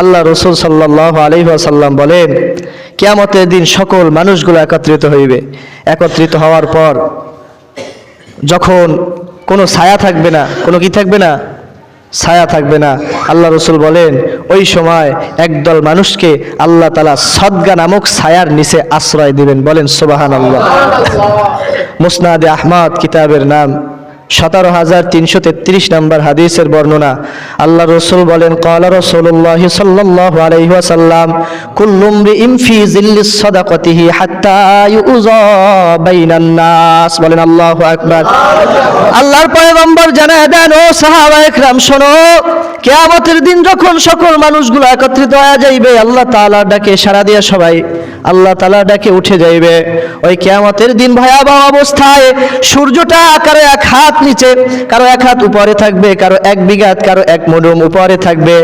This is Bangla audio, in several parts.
আল্লাহ রসুল সাল্লাহ আলহিহাসাল্লাম বলেন, কেয়ামতের দিন সকল মানুষগুলো একত্রিত হইবে। একত্রিত হওয়ার পর যখন কোনো ছায়া থাকবে না, কোনো কি থাকবে না? ছায়া থাকবে না। আল্লাহ রসুল বলেন, ওই সময় একদল মানুষকে আল্লাহ তালা সদগা নামক ছায়ার নিচে আশ্রয় দিবেন। বলেন সোবাহান আল্লাহ মুসনাদে আহমদ কিতাবের নাম সতেরো হাজার তিনশো তেত্রিশ নম্বর হাদিসের বর্ণনা। আল্লাহ রসুল বলেন কলা রসুল্লাহ সাল্লাহ আলহিহাসাল্লাম কুল্লুমরি ইমফি জিল্লিস সদাকতিহি হাত্তা ইউজা বাইনান নাস। বলেন আল্লাহ আকবার। আল্লাহর পয়গম্বর জানা দেন ও সাহাবা একরাম শোনো কেয়ামতের দিন যখন সকল মানুষগুলো একত্রিত হয়ে যাইবে, আল্লাহ তাআলা ডাকে সারা দিয়া সবাই, আল্লাহ তাআলা ডাকে উঠে যাইবে। ওই কেয়ামতের দিন ভয়াবহ অবস্থায় সূর্যটা কারও এক হাত নিচে, কারও এক হাত উপরে থাকবে, কারও এক বিঘাত, কারও এক মডুম উপরে থাকবে।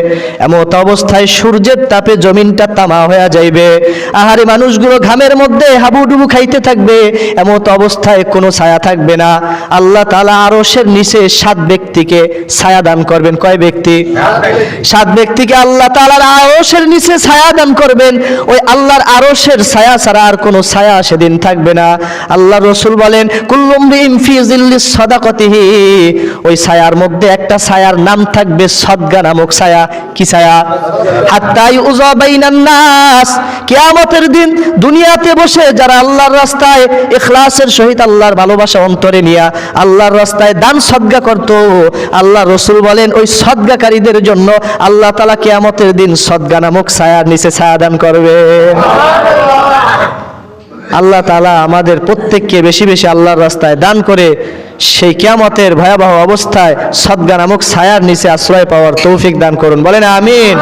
এমত অবস্থায় সূর্যের তাপে জমিনটা তামা হয়ে যাইবে। আহারে মানুষগুলো ঘামের মধ্যে হাবুডুবু খাইতে থাকবে, এমত অবস্থায় কোনো ছায়া থাকবে না। আল্লাহ তালা আরশের নিচে সাত ব্যক্তিকে ছায়া দান করবেন। কয় ব্যক্তি? সাত ব্যক্তিকে আল্লাহ তালার আরশের নিচে ছায়া দান করবেন। ওই আল্লাহর আরশের ছায়া ছাড়া আর কোনো ছায়া সেদিন থাকবে না। আল্লাহ রসুল বলেন সদাকতিহি। ওই ছায়ার মধ্যে একটা ছায়ার নাম থাকবে সদগা নামক ছায়া। কি ছায়া? হাত্তাই কিয়ামতের দিন দুনিয়াতে বসে যারা আল্লাহর রাস্তায় ইখলাসের সহিত আল্লাহর ভালোবাসা অন্তরে নিয়া আল্লাহর রাস্তায় দান সদগা করত। আল্লাহ রসুল বলেন, ওই সদগাকারীদের জন্য আল্লাহ তালা কেয়ামতের দিন সদ্গা নামক ছায়ার নিচে ছায়া দান করবে। আল্লাহ তালা আমাদের প্রত্যেককে বেশি বেশি আল্লাহর রাস্তায় দান করে সেই কেয়ামতের ভয়াবহ অবস্থায় সদ্গা নামক ছায়ার নিচে আশ্রয় পাওয়ার তৌফিক দান করুন। বলেন আমিন।